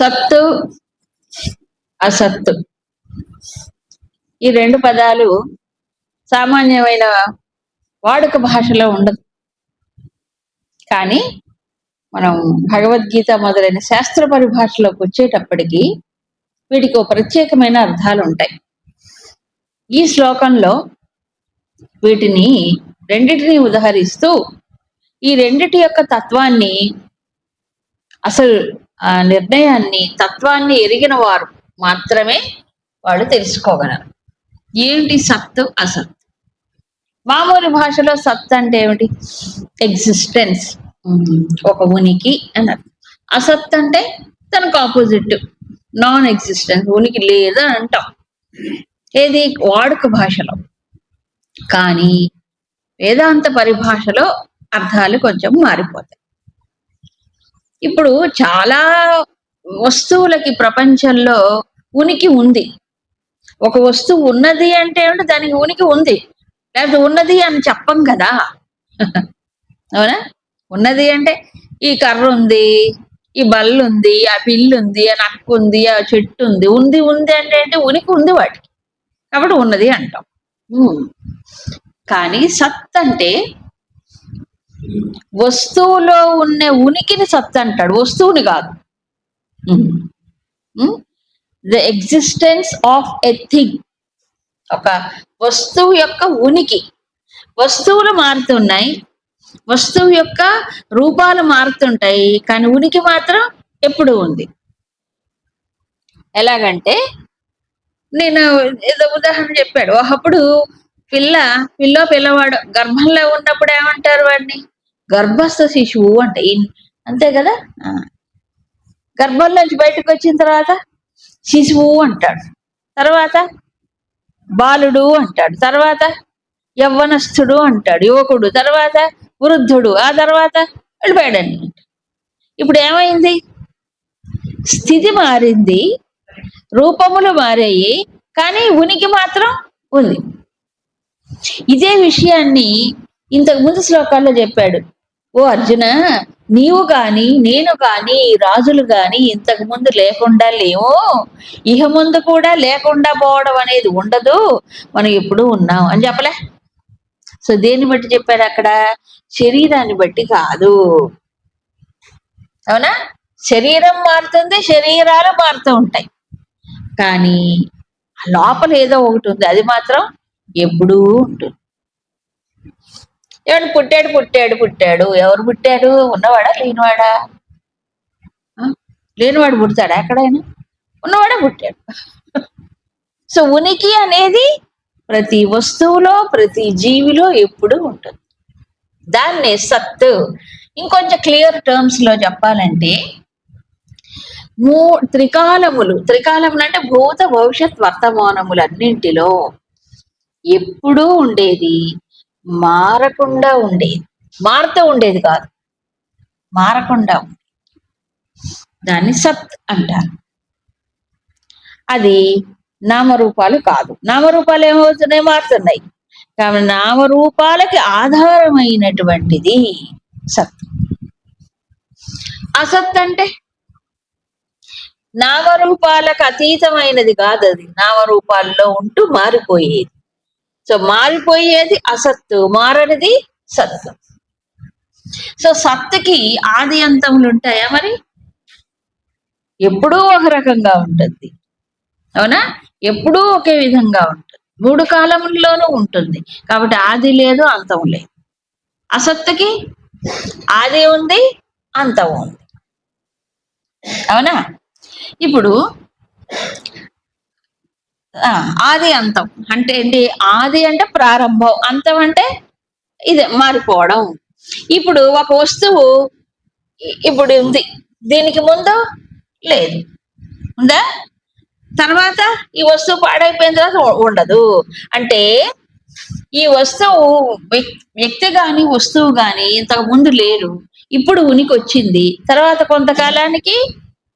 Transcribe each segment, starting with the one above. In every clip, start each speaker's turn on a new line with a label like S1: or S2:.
S1: సత్తు అసత్తు. ఈ రెండు పదాలు సామాన్యమైన వాడుక భాషలో ఉండదు. కానీ మనం భగవద్గీత మొదలైన శాస్త్ర పరిభాషలోకి వచ్చేటప్పటికి వీటికి ఒక ప్రత్యేకమైన అర్థాలు ఉంటాయి. ఈ శ్లోకంలో వీటిని రెండిటిని ఉదహరిస్తూ ఈ రెండిటి యొక్క తత్వాన్ని అసలు నిర్ణయాన్ని తత్వాన్ని ఎరిగిన వారు మాత్రమే వాళ్ళు తెలుసుకోగలరు. ఏంటి సత్తు? అసత్ మామూలు భాషలో సత్ అంటే ఏమిటి? ఎగ్జిస్టెన్స్ ఒక ఉనికి అని అసత్ అంటే తనకు ఆపోజిట్ నాన్ ఎగ్జిస్టెన్స్ ఉనికి లేదా అంటాం. ఏది? వాడుక భాషలో. కానీ వేదాంత పరిభాషలో అర్థాలు కొంచెం మారిపోతాయి. ఇప్పుడు చాలా వస్తువులకి ప్రపంచంలో ఉనికి ఉంది. ఒక వస్తువు ఉన్నది అంటే ఏమిటి? దానికి ఉనికి ఉంది. లేకపోతే ఉన్నది అని చెప్పం కదా. అవునా? ఉన్నది అంటే ఈ కర్ర ఉంది ఈ బల్లు ఉంది ఆ పిల్లు ఉంది ఆ నక్కు ఉంది ఆ చెట్టు ఉంది. ఉంది ఉంది అంటే ఏంటి? ఉనికి ఉంది వాటికి. కాబట్టి ఉన్నది అంటాం. కానీ సత్ అంటే వస్తువులో ఉన్న ఉనికిని సత్ అంటాడు. వస్తువుని కాదు. The existence of a thing ఒక వస్తువు యొక్క ఉనికి. వస్తువులు మారుతున్నాయి. వస్తువు యొక్క రూపాలు మారుతుంటాయి. కానీ ఉనికి మాత్రం ఎప్పుడు ఉంది. ఎలాగంటే నేను ఏదో ఉదాహరణ చెప్పాడు. ఒకప్పుడు పిల్ల పిల్లో పిల్లవాడు గర్భంలో ఉన్నప్పుడు ఏమంటారు వాడిని? గర్భస్థ శిశువు అంటే అంతే కదా? గర్భం నుంచి బయటకు వచ్చిన తర్వాత శిశువు అంటాడు. తర్వాత బాలుడు అంటాడు. తర్వాత యవ్వనస్థుడు అంటాడు. యువకుడు. తర్వాత వృద్ధుడు. ఆ తర్వాత వెళ్ళిపోయాడని ఇప్పుడు ఏమైంది? స్థితి మారింది. రూపములు మారాయి. కానీ ఉనికి మాత్రం ఉంది. ఇదే విషయాన్ని ఇంతకు ముందు శ్లోకాల్లో చెప్పాడు. ఓ అర్జున నీవు గాని నేను గాని రాజులు గాని ఇంతకు ముందు లేకుండా లేవు. ఇహ ముందు కూడా లేకుండా పోవడం అనేది ఉండదు. మనం ఎప్పుడు ఉన్నాం అని చెప్పలే. సో దేన్ని బట్టి చెప్పారు అక్కడ? శరీరాన్ని బట్టి కాదు. అవునా? శరీరం మారుతుంది శరీరాలు మారుతూ ఉంటాయి. కానీ లోపల ఏదో ఒకటి ఉంది. అది మాత్రం ఎప్పుడూ ఉంటుంది. ఏమంటే పుట్టాడు పుట్టాడు పుట్టాడు. ఎవరు పుట్టాడు ఉన్నవాడా? లేనివాడా? లేనివాడు పుడతాడా ఎక్కడైనా? ఉన్నవాడే పుట్టాడు. సో ఉనికి అనేది ప్రతి వస్తువులో ప్రతి జీవిలో ఎప్పుడూ ఉంటుంది. దాన్నే సత్తు. ఇంకొంచెం క్లియర్ టర్మ్స్లో చెప్పాలంటే మూ త్రికాలములు. త్రికాలములు అంటే భూత భవిష్యత్ వర్తమానములన్నింటిలో ఎప్పుడూ ఉండేది మారకుండా ఉండేది. మారుతూ ఉండేది కాదు. మారకుండా ఉండేది. దాన్ని సత్ అంటారు. అది నామరూపాలు కాదు. నామరూపాలు ఏమవుతున్నాయి మారుతున్నాయి. కాబట్టి నామరూపాలకి ఆధారమైనటువంటిది సత్. అసత్ అంటే? నామరూపాలకు అతీతమైనది కాదు అది. నామరూపాల్లో ఉంటూ మారిపోయేది. సో మారిపోయేది అసత్తు మారనిది సత్తు. సో సత్తుకి ఆది అంతములు ఉంటాయా మరి? ఎప్పుడూ ఒక రకంగా ఉంటుంది. అవునా? ఎప్పుడూ ఒకే విధంగా ఉంటుంది. మూడు కాలముల్లోనూ ఉంటుంది. కాబట్టి ఆది లేదు అంతం లేదు. అసత్తుకి ఆది ఉంది అంతం ఉంది. అవునా? ఇప్పుడు ఆది అంతం. అంటే ఏంటి? ఆది అంటే ప్రారంభం. అంతం అంటే ఇదే మారిపోవడం. ఇప్పుడు ఒక వస్తువు ఇప్పుడు ఉంది. దీనికి ముందు లేదు. ఉందా? తర్వాత ఈ వస్తువు పాడైపోయిన తర్వాత ఉండదు. అంటే ఈ వస్తువు వ్యక్తి గాని వస్తువు గాని ఇంతకు ముందు లేరు. ఇప్పుడు ఉనికి వచ్చింది తర్వాత కొంతకాలానికి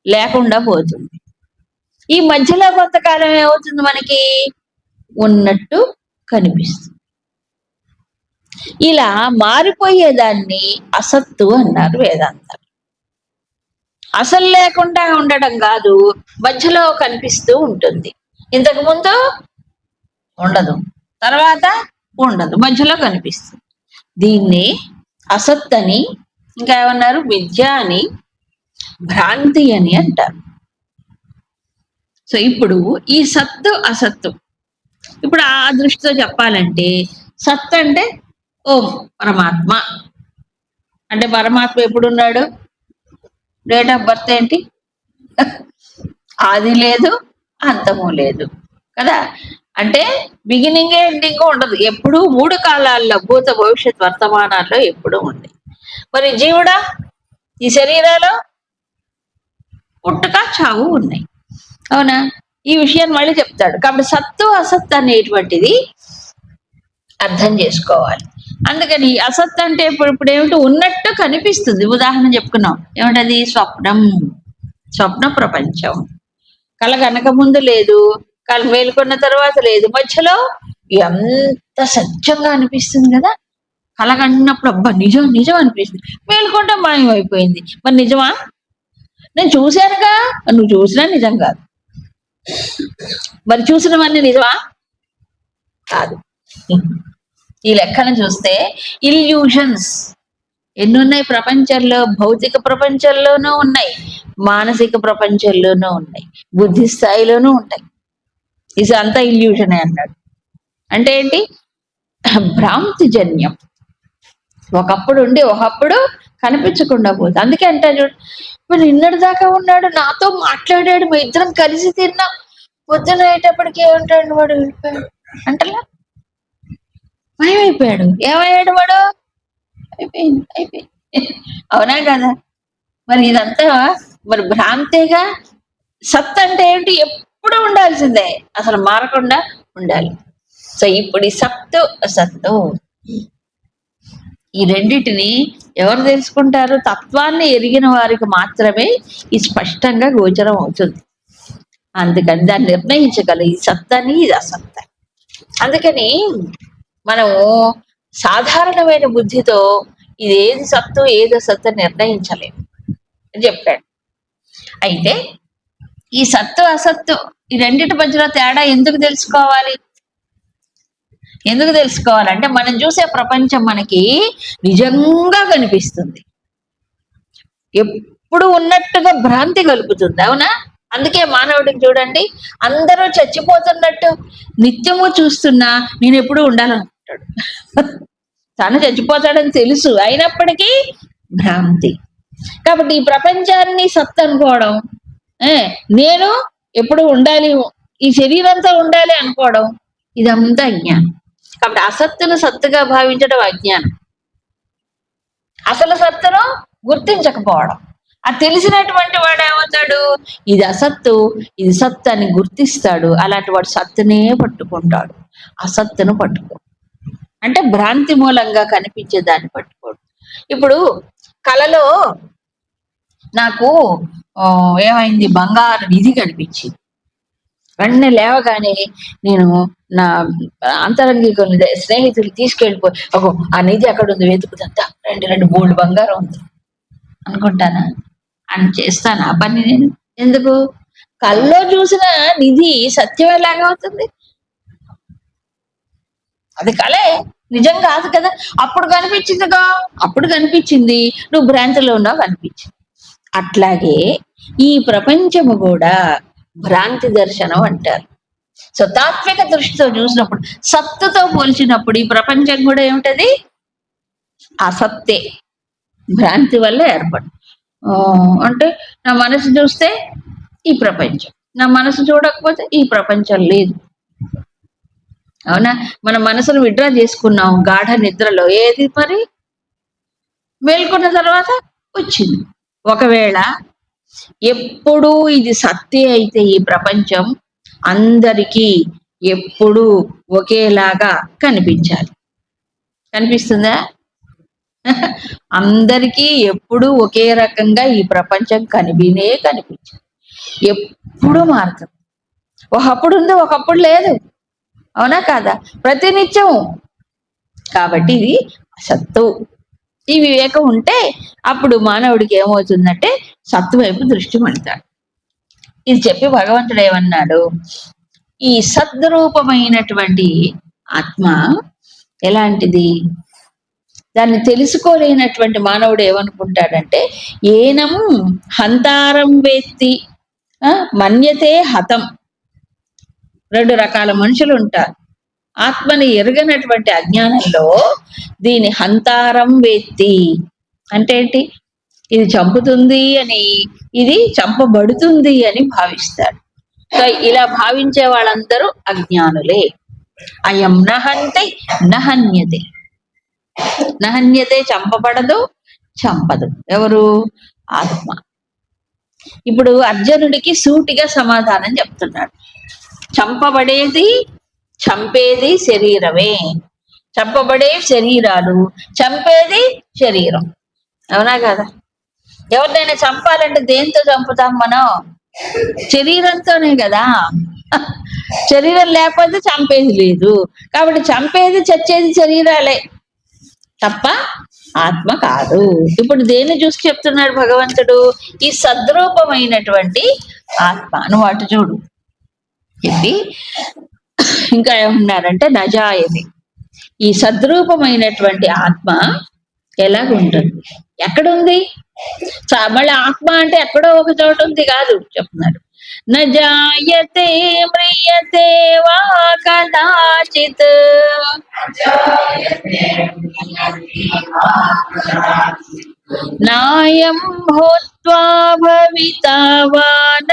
S1: లేకుండా పోతుంది. ఈ మధ్యలో కొంతకాలం ఏమవుతుంది మనకి? ఉన్నట్టు కనిపిస్తుంది. ఇలా మారిపోయేదాన్ని అసత్తు అన్నారు వేదాంతాలు. అసలు లేకుండా ఉండడం కాదు మధ్యలో కనిపిస్తూ ఉంటుంది. ఇంతకు ముందు ఉండదు తర్వాత ఉండదు మధ్యలో కనిపిస్తుంది. దీన్ని అసత్ అని ఇంకా ఏమన్నారు? విద్య అని భ్రాంతి అని అంటారు. సో ఇప్పుడు ఈ సత్తు అసత్తు. ఇప్పుడు ఆ దృష్టితో చెప్పాలంటే సత్ అంటే ఓం పరమాత్మ. అంటే పరమాత్మ ఎప్పుడున్నాడు? డేట్ ఆఫ్ బర్త్ ఏంటి? ఆది లేదు అంతము లేదు. కదా? అంటే బిగినింగ్ ఎండింగ్ ఉండదు. ఎప్పుడు మూడు కాలాల్లో భూత భవిష్యత్ వర్తమానాల్లో ఎప్పుడు ఉంది మరి జీవుడా ఈ శరీరాలు పుట్టుక చావు ఉన్నాయి. అవునా? ఈ విషయాన్ని మళ్ళీ చెప్తాడు. కాబట్టి సత్తు అసత్ అనేటువంటిది అర్థం చేసుకోవాలి. అందుకని అసత్ అంటే ఇప్పుడు ఇప్పుడు ఏమిటి? ఉన్నట్టు కనిపిస్తుంది. ఉదాహరణ చెప్పుకున్నాం. ఏమిటది? స్వప్నం. స్వప్న ప్రపంచం. కళ కనక ముందు లేదు. కళ మేలుకున్న తర్వాత లేదు. మధ్యలో ఎంత సత్యంగా అనిపిస్తుంది కదా? కళ కన్నప్పుడు అబ్బా నిజం నిజం అనిపిస్తుంది. మేలుకుంటే మాయం అయిపోయింది మరి నిజమా? నేను చూశానుగా. నువ్వు చూసినా నిజం కాదు. మరి చూసినవన్నీ నిజమా? కాదు. ఈ లెక్కను చూస్తే ఇల్యూషన్స్ ఎన్ని ఉన్నాయి ప్రపంచంలో? భౌతిక ప్రపంచంలోనూ ఉన్నాయి. మానసిక ప్రపంచంలోనూ ఉన్నాయి. బుద్ధి స్థాయిలోనూ ఉంటాయి. ఇది అంతా ఇల్యూషనే అన్నాడు. అంటే ఏంటి? భ్రాంతి జన్యం ఒకప్పుడు ఉండి ఒకప్పుడు కనిపించకుండా పోతుంది అందుకే అంటా చూడు ఇప్పుడు నిన్నటి దాకా ఉన్నాడు నాతో మాట్లాడాడు మా ఇద్దరం కలిసి తిన్నాం పొద్దున అయ్యేటప్పటికి ఉంటాడు వాడు? వెళ్ళిపోయాడు. అంటలా? మాయమైపోయాడు ఏమయ్యాడు వాడు? అయిపోయింది అయిపోయింది. అవునా కదా? మరి ఇదంతా మరి భ్రాంతేగా? సత్ అంటే ఏంటి? ఎప్పుడు ఉండాల్సిందే. అసలు మారకుండా ఉండాలి. సో ఇప్పుడు ఈ సత్తు అసత్తు. ఈ రెండిటిని ఎవరు తెలుసుకుంటారు? తత్వాన్ని ఎరిగిన వారికి మాత్రమే ఈ స్పష్టంగా గోచరం అవుతుంది. అందుకని దాన్ని నిర్ణయించగల ఈ సత్తని ఇది అసత్త అందుకని మనము సాధారణమైన బుద్ధితో ఇది ఏది సత్తు ఏది సత్తు నిర్ణయించలేము అని చెప్పాడు అయితే ఈ సత్తు అసత్తు ఈ రెండింటి మధ్యలో తేడా ఎందుకు తెలుసుకోవాలి? ఎందుకు తెలుసుకోవాలంటే మనం చూసే ప్రపంచం మనకి నిజంగా కనిపిస్తుంది. ఎప్పుడు ఉన్నట్టుగా భ్రాంతి కలుపుతుంది అవునా? అందుకే మానవుడికి చూడండి అందరూ చచ్చిపోతున్నట్టు నిత్యము చూస్తున్నా నేను ఎప్పుడు ఉండాలనుకుంటాడు. తను చచ్చిపోతాడని తెలుసు అయినప్పటికీ భ్రాంతి. కాబట్టి ఈ ప్రపంచాన్ని సత్ అనుకోవడం నేను ఎప్పుడు ఉండాలి ఈ శరీరంతో ఉండాలి అనుకోవడం ఇదంతా జ్ఞానం. కాబట్టి అసత్తును సత్తుగా భావించడం అజ్ఞానం. అసలు సత్తును గుర్తించకపోవడం. ఆ తెలిసినటువంటి వాడు ఏమవుతాడు? ఇది అసత్తు ఇది సత్తు అని గుర్తిస్తాడు. అలాంటి వాడు సత్తునే పట్టుకుంటాడు. అసత్తును పట్టుకో అంటే భ్రాంతి మూలంగా కనిపించే దాన్ని పట్టుకోడు. ఇప్పుడు కలలో నాకు ఏమైంది? బంగారు నిధి కనిపించింది. వెంటనే లేవగానే నేను నా అంతరంగికులు స్నేహితులు తీసుకెళ్ళిపోయి ఒక ఆ నిధి అక్కడ ఉంది వెతుకుతుందా రెండు రెండు బోల్డ్ బంగారం ఉంది. అనుకుంటానా? అని చేస్తాను. ఆ పని నేను. ఎందుకు? కల్లో చూసిన నిధి సత్యమేలాగా అవుతుంది. అది కలే. నిజం కాదు కదా. అప్పుడు కనిపించిందిగా. అప్పుడు కనిపించింది. నువ్వు భ్రాంతిలో ఉన్నావు కనిపించింది. అట్లాగే ఈ ప్రపంచము కూడా భ్రాంతి దర్శనం అంటారు. సో తాత్విక దృష్టితో చూసినప్పుడు సత్తుతో పోల్చినప్పుడు ఈ ప్రపంచం కూడా ఏమిటది? అసత్తే భ్రాంతి వల్ల ఏర్పడు. ఆ, అంటే నా మనసు చూస్తే ఈ ప్రపంచం. నా మనసు చూడకపోతే ఈ ప్రపంచం లేదు. అవునా? మన మనసును విడ్రా చేసుకున్నాం. గాఢ నిద్రలో. ఏది మరి? మేల్కొన్న తర్వాత వచ్చింది. ఒకవేళ ఎప్పుడూ ఇది సత్తే అయితే ఈ ప్రపంచం అందరికీ ఎప్పుడూ ఒకేలాగా కనిపించాలి. కనిపిస్తుందా? అందరికీ ఎప్పుడు ఒకే రకంగా ఈ ప్రపంచం కనిపినే కనిపించదు. ఎప్పుడు మారుతుంది ఒకప్పుడు ఉంది ఒకప్పుడు లేదు. అవునా కాదా? ప్రతినిత్యం కాబట్టి ఇది అసత్తు. ఈ వివేకం ఉంటే అప్పుడు మానవుడికి ఏమవుతుందంటే సత్వైపు దృష్టి పెడతాడు. ఇది చెప్పి భగవంతుడు ఏమన్నాడు? ఈ సద్రూపమైనటువంటి ఆత్మ ఎలాంటిది? దాన్ని తెలుసుకోలేనటువంటి మానవుడు ఏమనుకుంటాడంటే ఏనం హంతారం వేత్తి ఆ, మన్యతే హతం. రెండు రకాల మనుషులు ఉంటారు. ఆత్మని ఎరగనటువంటి అజ్ఞానంలో దీని హంతారం వేత్తి. అంటే ఏంటి? ఇది చంపుతుంది అని ఇది చంపబడుతుంది అని భావిస్తారు. సో ఇలా భావించే వాళ్ళందరూ అజ్ఞానులే. అయం నహంతే నహన్యతే. నహన్యతే చంపబడదు చంపదు. ఎవరు? ఆత్మ. ఇప్పుడు అర్జునుడికి సూటిగా సమాధానం చెప్తున్నాడు. చంపబడేది చంపేది శరీరమే. చంపబడే శరీరాలు చంపేది శరీరం. అవునా కదా? ఎవరినైనా చంపాలంటే దేంతో చంపుతాం మనం? శరీరంతోనే కదా. శరీరం లేకపోతే చంపేది లేదు. కాబట్టి చంపేది చచ్చేది శరీరాలే. తప్ప ఆత్మ కాదు. ఇప్పుడు దేన్ని చూసి చెప్తున్నాడు భగవంతుడు? ఈ సద్రూపమైనటువంటి ఆత్మ. నువ్వు అటు చూడు. ఇది ఇంకా ఏమన్నారంటే నజాయతి ఈ సద్రూపమైనటువంటి ఆత్మ ఎలాగుంటుంది? ఎక్కడుంది? మళ్ళీ ఆత్మ అంటే ఎక్కడో ఒక చోట ఉంది కాదు చెప్తున్నాడు నజాయతే మ్రియతే వా కదాచిత్. నాయం భూత్వా భవితా వా న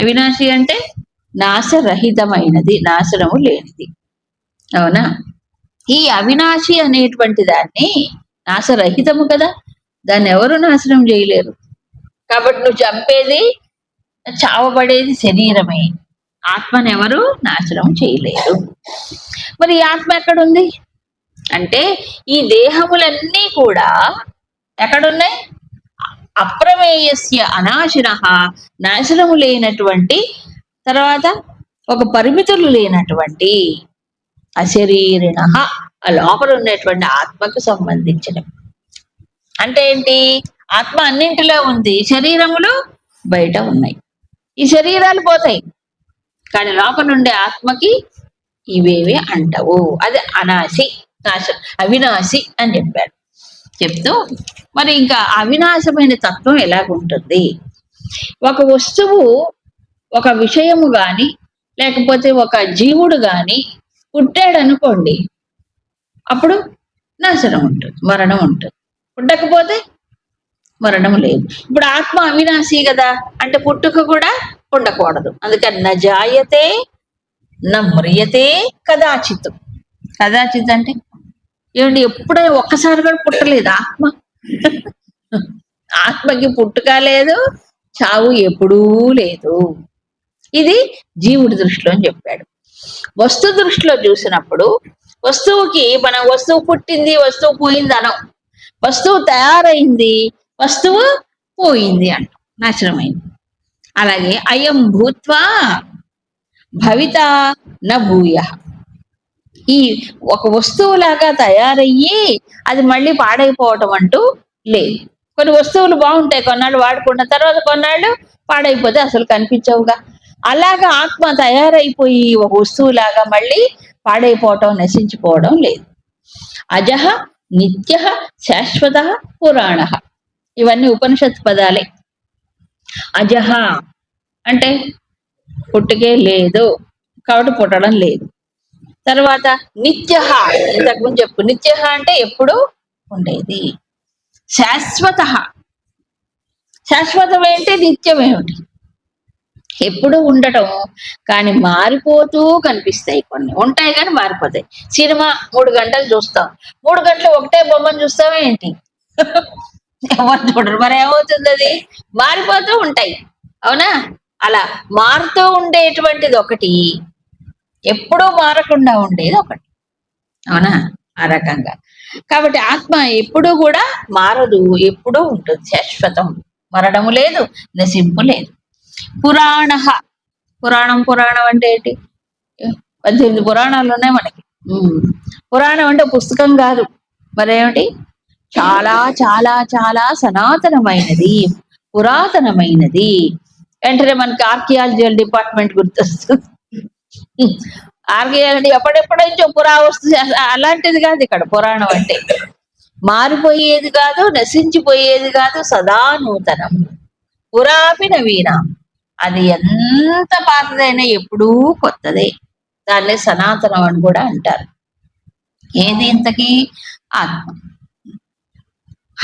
S1: అవినాశి అంటే నాశరహితమైనది నాశనము లేనిది. అవునా? ఈ అవినాశి అనేటువంటి దాన్ని నాశరహితము కదా? దాన్ని ఎవరు నాశనం చేయలేరు? కాబట్టి నువ్వు చంపేది చావబడేది శరీరమే. ఆత్మనెవరు నాశనం చేయలేరు. మరి ఈ ఆత్మ ఎక్కడుంది? అంటే ఈ దేహములన్నీ కూడా ఎక్కడున్నాయి? అప్రమేయస్య అనాశిన నాశనము లేనటువంటి తర్వాత ఒక పరిమితులు లేనటువంటి అశరీరిణ ఆ లోపల ఉన్నటువంటి ఆత్మకు సంబంధించిన. అంటే ఏంటి? ఆత్మ అన్నింటిలో ఉంది. శరీరములు బయట ఉన్నాయి. ఈ శరీరాలు పోతాయి. కానీ లోపల ఉండే ఆత్మకి ఇవేవి అంటవు. అది అనాశి నాశ అవినాశి అని చెప్పారు. చెప్తూ మరి ఇంకా అవినాశమైన తత్వం ఎలాగుంటుంది? ఒక వస్తువు ఒక విషయము గాని లేకపోతే ఒక జీవుడు గాని పుట్టాడనుకోండి అప్పుడు నాశనం ఉంటుంది మరణం ఉంటుంది. పుట్టకపోతే మరణం లేదు. ఇప్పుడు ఆత్మ అవినాశి కదా అంటే పుట్టుక కూడా ఉండకూడదు. అందుకని నజాయతే న మ్రియతే కదాచిత్. కదాచిత్ అంటే? ఏమండి ఎప్పుడైనా ఒక్కసారి కూడా పుట్టలేదు ఆత్మ. ఆత్మకి పుట్టుక లేదు చావు ఎప్పుడూ లేదు. ఇది జీవుడి దృష్టిలో అని చెప్పాడు. వస్తు దృష్టిలో చూసినప్పుడు వస్తువుకి మనం వస్తువు పుట్టింది వస్తువు పోయింది అనం. వస్తువు తయారైంది వస్తువు పోయింది అంట నాశనమైంది. అలాగే అయం భూత్వా భవిత న భూయ ఈ ఒక వస్తువులాగా తయారయ్యి అది మళ్ళీ పాడైపోవటం అంటూ లేదు. కొన్ని వస్తువులు బాగుంటాయి కొన్నాళ్ళు వాడుకున్న తర్వాత కొన్నాళ్ళు పాడైపోతే అసలు కనిపించవుగా. అలాగా ఆత్మ తయారైపోయి ఒక వస్తువులాగా మళ్ళీ పాడైపోవటం నశించిపోవడం లేదు. అజహ నిత్య శాశ్వత పురాణ. ఇవన్నీ ఉపనిషత్ పదాలే. అజహ అంటే పుట్టుకే లేదు. కాబట్టి పుట్టడం లేదు. తర్వాత నిత్యహ ఇంతకుముందు చెప్పు. నిత్యహ అంటే ఎప్పుడు ఉండేది. శాశ్వత. శాశ్వతం ఏంటి నిత్యం ఏమిటి? ఎప్పుడు ఉండటం. కానీ మారిపోతూ కనిపిస్తాయి కొన్ని. ఉంటాయి కానీ మారిపోతాయి. సినిమా మూడు గంటలు చూస్తాం. మూడు గంటలు ఒకటే బొమ్మను చూస్తావా ఏంటి? ఎవరు చూడరు. మరి ఏమవుతుంది అది? మారిపోతూ ఉంటాయి. అవునా? అలా మారుతూ ఉండేటువంటిది ఒకటి. ఎప్పుడూ మారకుండా ఉండేది ఒకటి. అవునా? ఆ రకంగా. కాబట్టి ఆత్మ ఎప్పుడూ కూడా మారదు ఎప్పుడూ ఉంటుంది. శాశ్వతం. మరణము లేదు నశింపు లేదు. పురాణ. పురాణం పురాణం అంటే ఏంటి? పద్దెనిమిది పురాణాలు ఉన్నాయి మనకి. ఉమ్. పురాణం అంటే పుస్తకం కాదు. మరేమిటి? చాలా చాలా చాలా సనాతనమైనది పురాతనమైనది. వెంటనే మనకి ఆర్కియాలజికల్ డిపార్ట్మెంట్ గుర్తొస్తుంది. ఆర్కియాలజీ ఎప్పుడెప్పుడైంచో పురావస్తు శాస్త్ర- అలాంటిది కాదు ఇక్కడ పురాణం అంటే. మారిపోయేది కాదు నశించిపోయేది కాదు సదా నూతనం. పురాపి నవీన అది ఎంత పాతదైనా ఎప్పుడూ కొత్తదే. దాన్ని సనాతనం అని కూడా అంటారు. ఏది ఇంతకీ? ఆత్మ.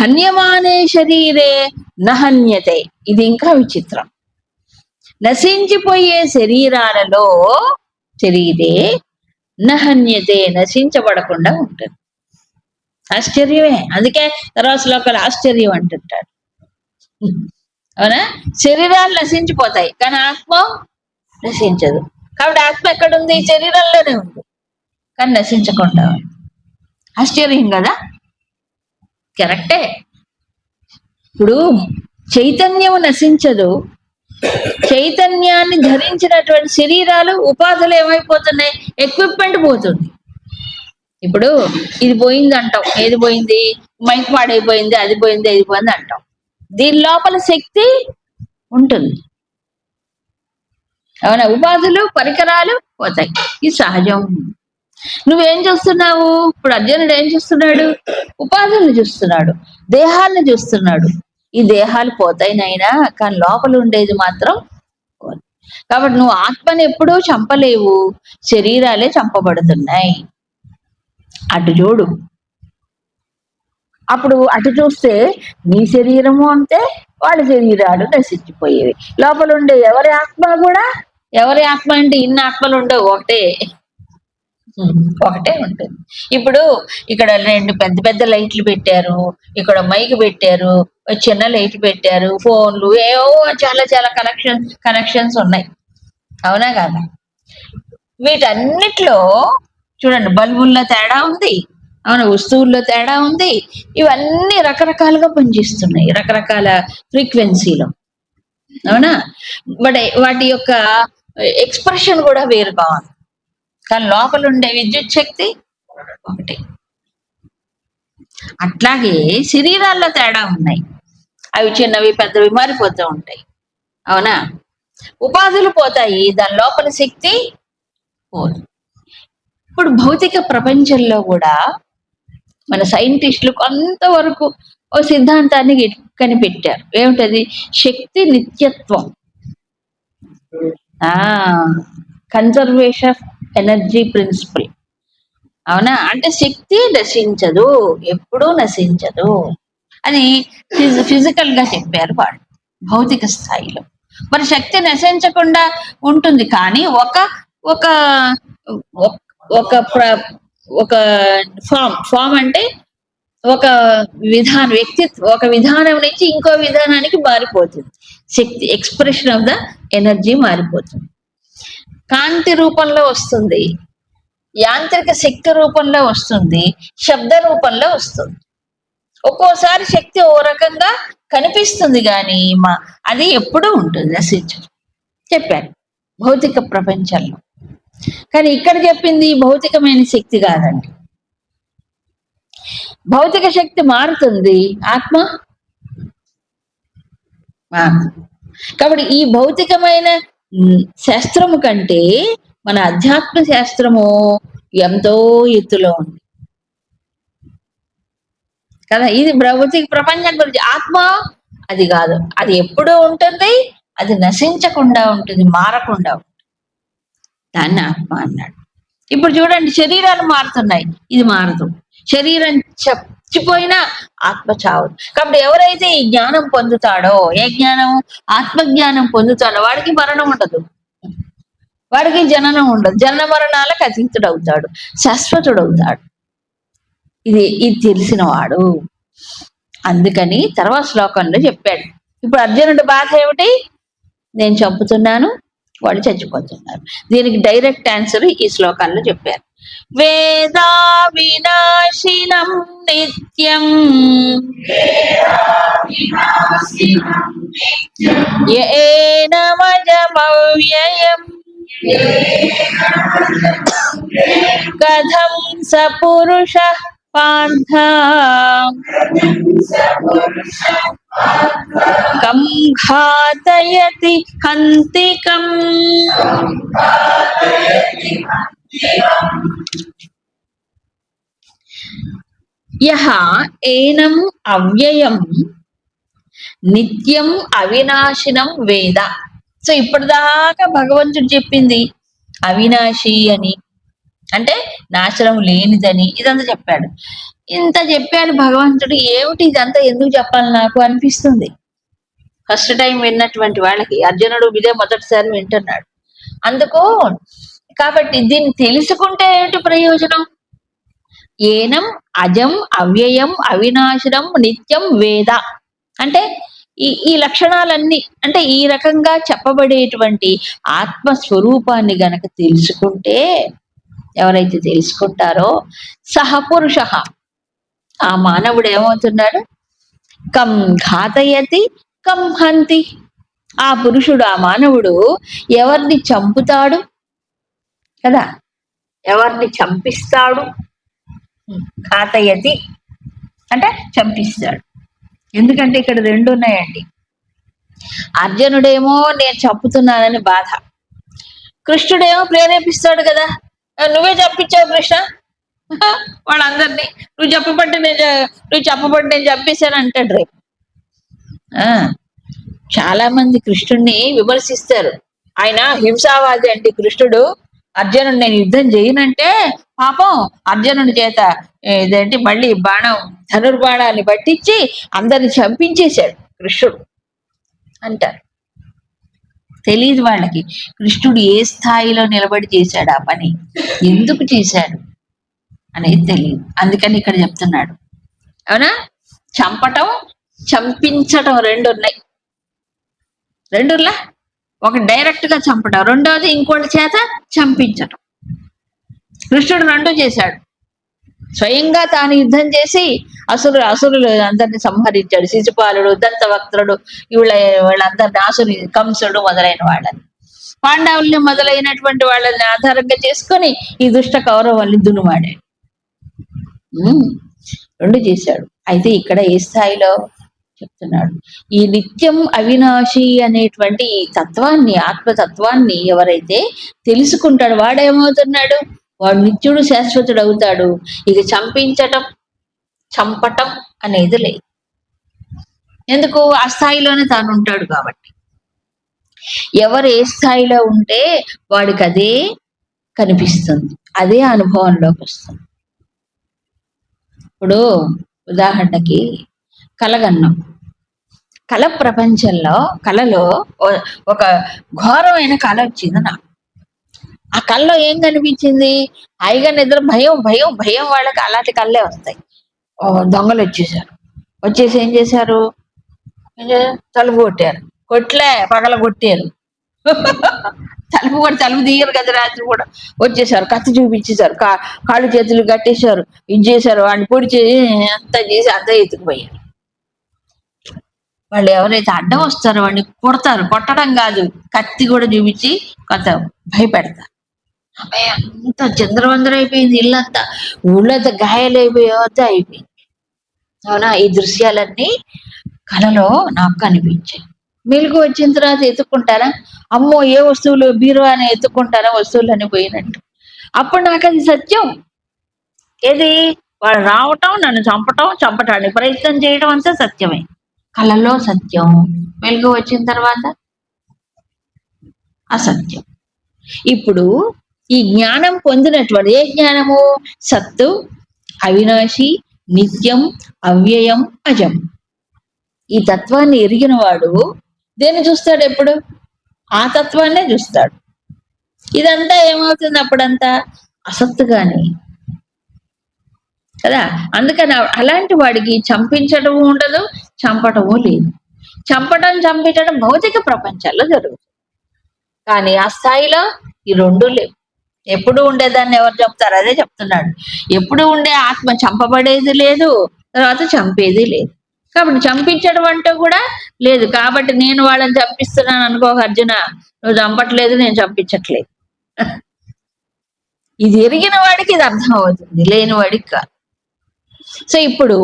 S1: హన్యమానే శరీరే నహన్యతే. ఇది ఇంకా విచిత్రం. నశించిపోయే శరీరాలలో శరీరే నహన్యతే నశించబడకుండా ఉంటుంది. ఆశ్చర్యమే. అందుకే తర్వాత శ్లోకాలు ఆశ్చర్యం అంటుంటాడు అవునా? శరీరాలు నశించిపోతాయి కానీ ఆత్మ నశించదు. కాబట్టి ఆత్మ ఎక్కడుంది? శరీరంలోనే ఉంది. కానీ నశించకుండా ఆశ్చర్యం కదా? కరెక్టే. ఇప్పుడు చైతన్యం నశించదు చైతన్యాన్ని ధరించినటువంటి శరీరాలు ఉపాధులు ఏమైపోతున్నాయి? ఎక్విప్మెంట్ పోతుంది. ఇప్పుడు ఇది పోయింది అంటాం ఏది పోయింది? మైక్ పాడైపోయింది అది పోయింది ఇది పోయింది అంటాం దీని లోపల శక్తి ఉంటుంది. అవునా? ఉపాధులు పరికరాలు పోతాయి. ఇది సహజం. నువ్వేం చూస్తున్నావు? ఇప్పుడు అర్జునుడు ఏం చూస్తున్నాడు? ఉపాధులను చూస్తున్నాడు. దేహాన్ని చూస్తున్నాడు. ఈ దేహాలు పోతాయి నైనా కానీ లోపల ఉండేది మాత్రం కాబట్టి నువ్వు ఆత్మని ఎప్పుడూ చంపలేవు. శరీరాలే చంపబడుతున్నాయి. అటు చూడు. అప్పుడు అటు చూస్తే నీ శరీరము అంతే వాళ్ళ శరీరాలు నశించిపోయేవి. లోపల ఉండే ఎవరి ఆత్మ కూడా ఎవరి ఆత్మ అంటే ఇన్ని ఆత్మలు ఉండవు ఒకటే. ఒకటే ఉంటుంది. ఇప్పుడు ఇక్కడ రెండు పెద్ద పెద్ద లైట్లు పెట్టారు. ఇక్కడ మైక్ పెట్టారు. చిన్న లైట్ పెట్టారు ఫోన్లు ఏవో చాలా చాలా కనెక్షన్ కనెక్షన్స్ ఉన్నాయి. అవునా కదా? వీటన్నిటిలో చూడండి బల్బుల్లో తేడా ఉంది అవునా వస్తువుల్లో తేడా ఉంది ఇవన్నీ రకరకాలుగా పనిచేస్తున్నాయి రకరకాల ఫ్రీక్వెన్సీలో. అవునా? బట్ వాటి యొక్క ఎక్స్ప్రెషన్ కూడా వేరుగా ఉంది కానీ లోపల ఉండే విద్యుత్ శక్తి ఒకటి. అట్లాగే శరీరాల్లో తేడా ఉన్నాయి. అవి చిన్నవి పెద్దవి మారిపోతూ ఉంటాయి. అవునా? ఉపాధులు పోతాయి. దాని లోపల శక్తి పోదు. ఇప్పుడు భౌతిక ప్రపంచంలో కూడా మన సైంటిస్టులు కొంతవరకు ఓ సిద్ధాంతాన్ని కనిపెట్టారు. ఏమిటది? శక్తి నిత్యత్వం. ఆ కన్జర్వేషన్ ఆఫ్ ఎనర్జీ ప్రిన్సిపల్ అవునా? అంటే శక్తి నశించదు. ఎప్పుడూ నశించదు. అని ఫిజికల్గా చెప్పారు వాళ్ళు భౌతిక స్థాయిలో. మరి శక్తి నశించకుండా ఉంటుంది కానీ ఒక ఒక ఒక- ఒక ప్ర- ఒక ఫామ్ ఫామ్ అంటే ఒక విధానం వ్యక్తిత్వం ఒక విధానం నుంచి ఇంకో విధానానికి మారిపోతుంది. శక్తి ఎక్స్ప్రెషన్ ఆఫ్ ద ఎనర్జీ మారిపోతుంది. కాంతి రూపంలో వస్తుంది. యాంత్రిక శక్తి రూపంలో వస్తుంది. శబ్ద రూపంలో వస్తుంది. ఒక్కోసారి శక్తి ఓ రకంగా కనిపిస్తుంది కానీ మా అది ఎప్పుడూ ఉంటుంది నశించదు చెప్పారు భౌతిక ప్రపంచంలో. కానీ ఇక్కడ చెప్పింది భౌతికమైన శక్తి కాదండి. భౌతిక శక్తి మారుతుంది ఆత్మ కాబట్టి ఈ భౌతికమైన శాస్త్రము కంటే మన అధ్యాత్మ శాస్త్రము ఎంతో ఎత్తులో ఉంది. కదా? ఇది భౌతిక ప్రపంచం గురించి. ఆత్మ అది కాదు. అది ఎప్పుడూ ఉంటుంది అది నశించకుండా ఉంటుంది మారకుండా ఉంటుంది. దాన్ని ఆత్మ అన్నాడు. ఇప్పుడు చూడండి శరీరాలు మారుతున్నాయి. ఇది మారదు. శరీరం చచ్చిపోయినా ఆత్మ చావదు. కాబట్టి ఎవరైతే ఈ జ్ఞానం పొందుతాడో ఏ జ్ఞానం ఆత్మజ్ఞానం పొందుతాడో వాడికి మరణం ఉండదు. వాడికి జననం ఉండదు. జనన మరణాలకు శాశ్వతుడు అవుతాడు ఇది ఇది తెలిసినవాడు. అందుకని తర్వాత శ్లోకంలో చెప్పాడు. ఇప్పుడు అర్జునుడి బాధ ఏమిటి? నేను చంపుతున్నాను వాళ్ళు చచ్చిపోతున్నారు. దీనికి డైరెక్ట్ ఆన్సర్ ఈ శ్లోకాల్లో చెప్పారు. వేదా వినాశినం నిత్యం. ఏనమజమవ్యయం కథం సపురుష పార్థ కం ఘాతయతి హంతికం యహ ఏనం అవ్యయం నిత్యం అవినాశినం వేద సో ఇప్పటిదాకా భగవంతుడు చెప్పింది అవినాశి అని. అంటే నాశనం లేనిదని ఇదంతా చెప్పాడు. ఇంత చెప్పాడు భగవంతుడు ఏమిటి ఇదంతా ఎందుకు చెప్పాలి నాకు అనిపిస్తుంది. ఫస్ట్ టైం విన్నటువంటి వాళ్ళకి అర్జునుడు ఇదే మొదటిసారి వింటున్నాడు. అందుకు కాబట్టి దీన్ని తెలుసుకుంటే ఏమిటి ప్రయోజనం? ఏనం అజం అవ్యయం అవినాశనం నిత్యం వేద. అంటే ఈ ఈ లక్షణాలన్నీ అంటే ఈ రకంగా చెప్పబడేటువంటి ఆత్మస్వరూపాన్ని గనక తెలుసుకుంటే ఎవరైతే తెలుసుకుంటారో సహపురుష. ఆ మానవుడు ఏమవుతున్నాడు? కం ఘాతయతి కం హంతి. ఆ పురుషుడు ఆ మానవుడు ఎవరిని చంపుతాడు? కదా? ఎవరిని చంపిస్తాడు? ఘాతయతి. అంటే చంపిస్తాడు. ఎందుకంటే ఇక్కడ రెండు ఉన్నాయండి. అర్జునుడేమో నేను చంపుతున్నానని బాధ. కృష్ణుడేమో ప్రేరేపిస్తాడు కదా? నువ్వే చంపించావు కృష్ణ. వాళ్ళందరినీ. నువ్వు చెప్పబట్టి నేను నువ్వు చెప్పబట్టి నేను చంపేశాను అంటాడు రేపు. ఆ, చాలా మంది కృష్ణుడిని విమర్శిస్తారు. ఆయన హింసావాది అంటే కృష్ణుడు. అర్జునుడు నేను యుద్ధం చేయనంటే పాపం అర్జునుడి చేత ఇదేంటి మళ్ళీ బాణం ధనుర్బాణాన్ని పట్టించి అందరిని చంపించేశాడు కృష్ణుడు అంటారు. తెలియదు వాళ్ళకి. కృష్ణుడు ఏ స్థాయిలో నిలబడి చేశాడు ఆ పని? ఎందుకు చేశాడు అనేది తెలియదు అందుకని ఇక్కడ చెప్తున్నాడు. అవునా? చంపటం చంపించటం రెండు ఉన్నాయి. రెండులా ఒక డైరెక్ట్గా చంపటం. రెండవది ఇంకోటి చేత చంపించటం. కృష్ణుడు రెండు చేశాడు. స్వయంగా తాను యుద్ధం చేసి అసురు అసురులు అందరిని సంహరించాడు. శిశుపాలుడు దంతవక్త్రుడు వీళ్ళ వీళ్ళందరిని అసురు కంసుడు మొదలైన వాళ్ళని. పాండవుల్ని మొదలైనటువంటి వాళ్ళని ఆధారంగా చేసుకొని ఈ దుష్ట కౌరవాల్ని దునుమాడాడు. ఉమ్, రెండు చేశాడు. అయితే ఇక్కడ ఏ స్థాయిలో చెప్తున్నాడు? ఈ నిత్యం అవినాశి అనేటువంటి ఈ తత్వాన్ని ఆత్మతత్వాన్ని ఎవరైతే తెలుసుకుంటాడు వాడేమవుతున్నాడు? వాడు నిత్యుడు శాశ్వతుడు అవుతాడు. ఇక చంపించటం చంపటం అనేది లేదు. ఎందుకు? ఆ స్థాయిలోనే తాను ఉంటాడు కాబట్టి. ఎవరు ఏ స్థాయిలో ఉంటే వాడికి అదే కనిపిస్తుంది. అదే అనుభవంలోకి వస్తుంది. ఇప్పుడు ఉదాహరణకి కలగన్నం. కళ ప్రపంచంలో కళలో ఒక ఘోరమైన కళ వచ్చింది నాకు. ఆ కళ్ళలో ఏం కనిపించింది? హాయిగా నిద్ర భయం భయం భయం వాళ్ళకి అలాంటి కళ్ళే వస్తాయి. దొంగలు వచ్చేసారు. వచ్చేసి ఏం చేశారు? తలుపు కొట్టారు. కొట్లే పగల కొట్టారు. తలుపు కూడా తలుపు తీయరు కదా రాత్రి కూడా. వచ్చేసారు కత్తి చూపించేశారు కా కాళ్ళు చేతులు కట్టేశారు ఇది చేశారు వాడిని పొడి చేసి అంతా చేసి అంతా ఎత్తుకుపోయారు వాళ్ళు ఎవరైతే అడ్డం వస్తారో వాడిని కొడతారు. కొట్టడం కాదు. కత్తి కూడా చూపించి కొంత భయపెడతారు. అంత చంద్రవందర అయిపోయింది ఇల్లంతా. ఊళ్ళో అంతా అయిపోయింది. అవునా? ఈ దృశ్యాలన్నీ కలలో నాకు కనిపించాయి. మెలుగు వచ్చిన తర్వాత ఎత్తుకుంటారా అమ్మో ఏ వస్తువులు? బీరువా అని ఎత్తుకుంటారా అని పోయినట్టు. అప్పుడు నాకు అది సత్యం. ఏది? వాడు రావటం నన్ను చంపటం చంపటానికి ప్రయత్నం చేయడం అంతా సత్యమే. కళలో సత్యం. వెలుగు వచ్చిన తర్వాత అసత్యం. ఇప్పుడు ఈ జ్ఞానం పొందినటువంటి ఏ జ్ఞానము? సత్తు అవినాశి నిత్యం అవ్యయం అజం. ఈ తత్వాన్ని ఎరిగిన వాడు దేన్ని చూస్తాడు ఎప్పుడు? ఆ తత్వాన్నే చూస్తాడు. ఇదంతా ఏమవుతుంది అప్పుడంతా? అసత్తుగానే కదా? అందుకని అలాంటి వాడికి చంపించడం ఉండదు చంపటము లేదు. చంపటం చంపించడం భౌతిక ప్రపంచాల్లో జరుగుతుంది. కానీ ఆ స్థాయిలో ఈ రెండు లేవు. ఎప్పుడు ఉండేదాన్ని ఎవరు చెప్తారు? అదే చెప్తున్నాడు. ఎప్పుడు ఉండే ఆత్మ చంపబడేది లేదు తర్వాత చంపేది లేదు. కాబట్టి చంపించడం అంటూ కూడా లేదు. కాబట్టి నేను వాళ్ళని చంపిస్తున్నాను అనుకో అర్జున నువ్వు చంపట్లేదు నేను చంపించట్లేదు. ఇది ఎరిగిన వాడికి ఇది అర్థం అవుతుంది లేని వాడికి కాదు. సో ఇప్పుడు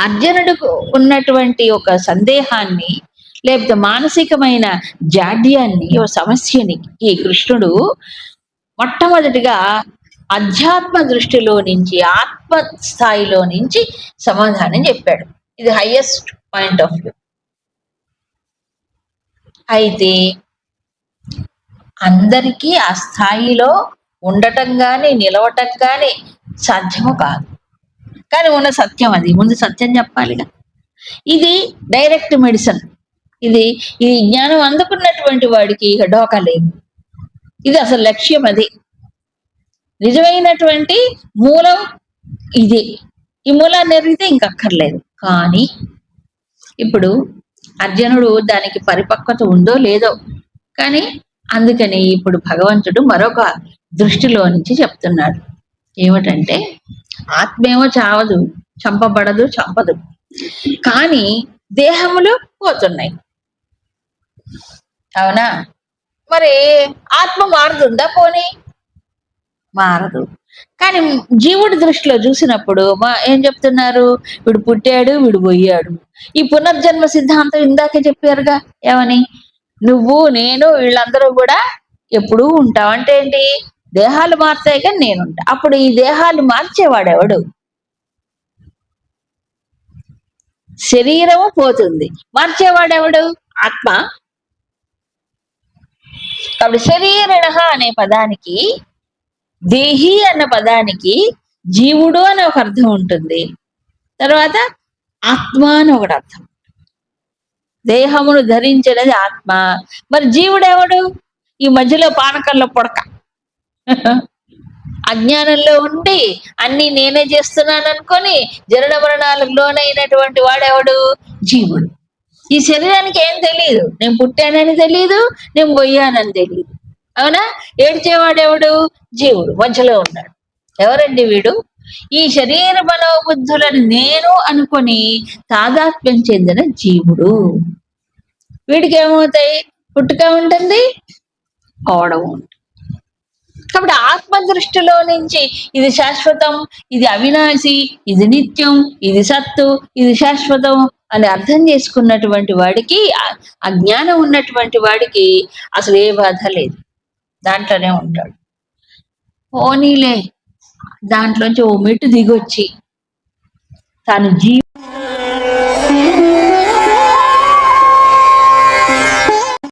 S1: అర్జునుడికి ఉన్నటువంటి ఒక సందేహాన్ని లేకపోతే మానసికమైన జాడ్యాన్ని ఒక సమస్యని ఈ కృష్ణుడు మొట్టమొదటిగా అధ్యాత్మ దృష్టిలో నుంచి ఆత్మ స్థాయిలో నుంచి సమాధానం చెప్పాడు. ఇది హైయెస్ట్ పాయింట్ ఆఫ్ వ్యూ అయితే అందరికీ ఆ స్థాయిలో ఉండటం కానీ నిలవటం కానీ సాధ్యము కాదు. కానీ ఉన్న సత్యం అది. ముందు సత్యం చెప్పాలిగా. ఇది డైరెక్ట్ మెడిసిన్ ఇది ఈ జ్ఞానం అందుకున్నటువంటి వాడికి ఇక డోకా లేదు. ఇది అసలు లక్ష్యం అది. నిజమైనటువంటి మూలం ఇది. ఈ మూలాన్ని ఎరిగితే ఇంకక్కర్లేదు కానీ ఇప్పుడు అర్జునుడు దానికి పరిపక్వత ఉందో లేదో కానీ అందుకని ఇప్పుడు భగవంతుడు మరొక దృష్టిలో నుంచి చెప్తున్నాడు. ఏమిటంటే ఆత్మేమో చావదు చంపబడదు చంపదు. కానీ దేహములు పోతున్నాయి. అవునా? మరి ఆత్మ మారుతుందా పోనీ? మారదు. కానీ జీవుడి దృష్టిలో చూసినప్పుడు మా ఏం చెప్తున్నారు? వీడు పుట్టాడు వీడు పోయాడు. ఈ పునర్జన్మ సిద్ధాంతం ఇందాకే చెప్పారుగా ఏమని? నువ్వు నేను వీళ్ళందరూ కూడా ఎప్పుడూ ఉంటావు అంటే ఏంటి? దేహాలు మారుతాయి కానీ నేనుంటా అప్పుడు ఈ దేహాలు మార్చేవాడెవడు శరీరము పోతుంది. మార్చేవాడెవడు ఆత్మ. కాబట్టి శరీరణ అనే పదానికి దేహి అన్న పదానికి జీవుడు అని ఒక అర్థం ఉంటుంది. తర్వాత ఆత్మ అని ఒకటి అర్థం. దేహమును ధరించినది ఆత్మ. మరి జీవుడు ఎవడు? ఈ మధ్యలో పానకంలో పొడక. అజ్ఞానంలో ఉండి అన్ని నేనే చేస్తున్నాను అనుకొని జరణ మరణాలకు లోనైనటువంటి వాడెవడు? జీవుడు. ఈ శరీరానికి ఏం తెలియదు నేను పుట్టానని తెలియదు నేను పోయానని తెలియదు అవునా? ఏడ్చేవాడెవడు జీవుడు. మధ్యలో ఉన్నాడు. ఎవరండి వీడు? ఈ శరీర మనోబుద్ధులను నేను అనుకొని తాదాత్మ్యం చెందిన జీవుడు. వీడికి ఏమవుతాయి? పుట్టుక ఉంటుంది పోవడం ఉంటుంది. కాబట్టి ఆత్మ దృష్టిలో నుంచి ఇది శాశ్వతం ఇది అవినాశి ఇది నిత్యం ఇది సత్తు ఇది శాశ్వతం అని అర్థం చేసుకున్నటువంటి వాడికి ఆ- జ్ఞానం ఉన్నటువంటి వాడికి అసలు ఏ బాధ లేదు. దాంట్లోనే ఉంటాడు. పోనీలే దాంట్లోంచి ఓ మెట్టు దిగొచ్చి తాను జీ